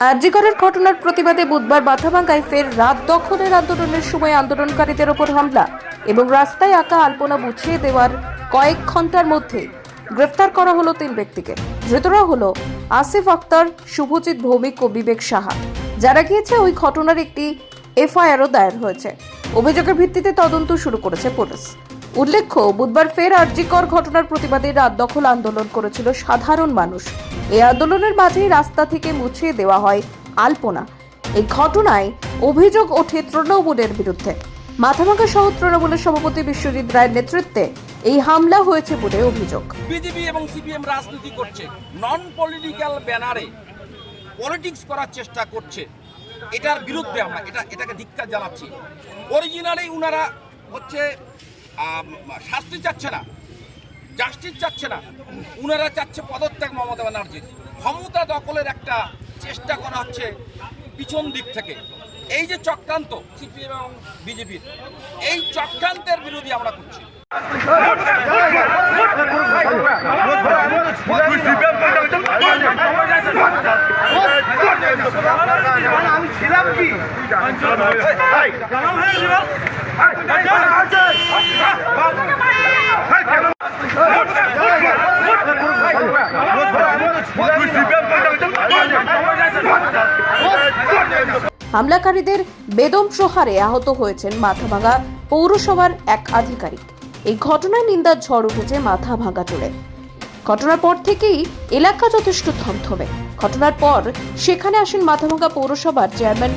আরজিকরের ঘটনার প্রতিবাদে বুধবার মাথাভাঙ্গায় ফের রাত দখলের আন্দোলনের সময় আন্দোলনকারীদের ওপর হামলা এবং রাস্তায় আঁকা আলপনা বুঝিয়ে দেওয়ার কয়েক ঘণ্টার মধ্যে গ্রেফতার করা হলো তিন ব্যক্তিকে। ধৃতরা হলো আসিফ আক্তার, শুভজিৎ ভৌমিক ও বিবেক সাহা। যারা গিয়েছে ওই ঘটনার একটি এফআইআরও দায়ের হয়েছে। অভিযোগের ভিত্তিতে তদন্ত শুরু করেছে পুলিশ। উল্লেখ্য, বুধবার ফের আরজিকর ঘটনার প্রতিবাদে রাত দখল আন্দোলন করেছিল সাধারণ মানুষ। এই আন্দোলনের মাঝেই রাস্তা থেকে মুছিয়ে দেওয়া হয় আলপনা। এই ঘটনায় অভিযোগ ওঠে তৃণমূলের বিরুদ্ধে। মাথাভাঙ্গা সহ তৃণমূলের সভাপতি বিশ্বজিৎ রায়ের নেতৃত্বে এই হামলা হয়েছে বলে অভিযোগ। বিজেপি এবং সিপিএম রাজনীতি করছে নন পলিটিক্যাল ব্যানারে পলিটিক্স করার চেষ্টা করছে। এটার বিরুদ্ধে আমরা, এটা, এটাকে ধিক্কার জানাচ্ছি। অরিজিনালি উনারা হচ্ছে শাস্তি চাচ্ছে না। জাস্টিস চাচ্ছে না। উনারা চাচ্ছে পদত্যাগ মমতা ব্যানার্জির। ক্ষমতা দখলের একটা চেষ্টা করা হচ্ছে পিছন দিক থেকে। এই যে চক্রান্ত সিপিএম এবং বিজেপির, এই চক্রান্তের বিরোধী আমরা করছি। হামলাকারীদের বেদম প্রহারে আহত হয়েছেন মাথাভাঙ্গা পৌরসভার এক আধিকারিক। এই ঘটনায় নিন্দার ঝড় উঠেছে মাথাভাঙ্গা জুড়ে। ঘটনার পর থেকেই এলাকা যথেষ্ট থমথমে। ঘটনার পর সেখানে আসেন মাথাভাঙ্গা পৌরসভার চেয়ারম্যান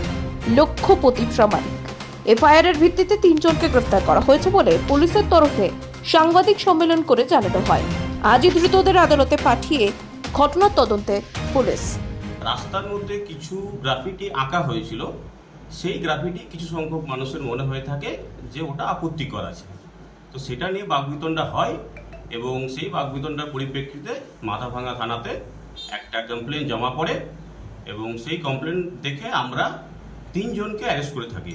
লক্ষ্যপতি প্রামাণিক এফআইআর এর ভিত্তিতে তিনজনকে গ্রেফতার করা হয়েছে বলে পুলিশের তরফে সাংবাদিক সম্মেলন করে জানানো হয়। আজই ধৃতদের আদালতে পাঠিয়ে ঘটনার তদন্তে পুলিশ। রাস্তার মধ্যে কিছু গ্রাফিটি আঁকা হয়েছিল। সেই গ্রাফিটি কিছু সংখ্যক মানুষের মনে হয়ে থাকে যে ওটা আপত্তিকর আছে। তো সেটা নিয়ে বাগবিতণ্ডা হয় এবং সেই বাগবিতণ্ডার পরিপ্রেক্ষিতে মাথাভাঙা থানাতে একটা কমপ্লেন জমা পড়ে এবং সেই কমপ্লেন দেখে আমরা তিনজনকে অ্যারেস্ট করে থাকি।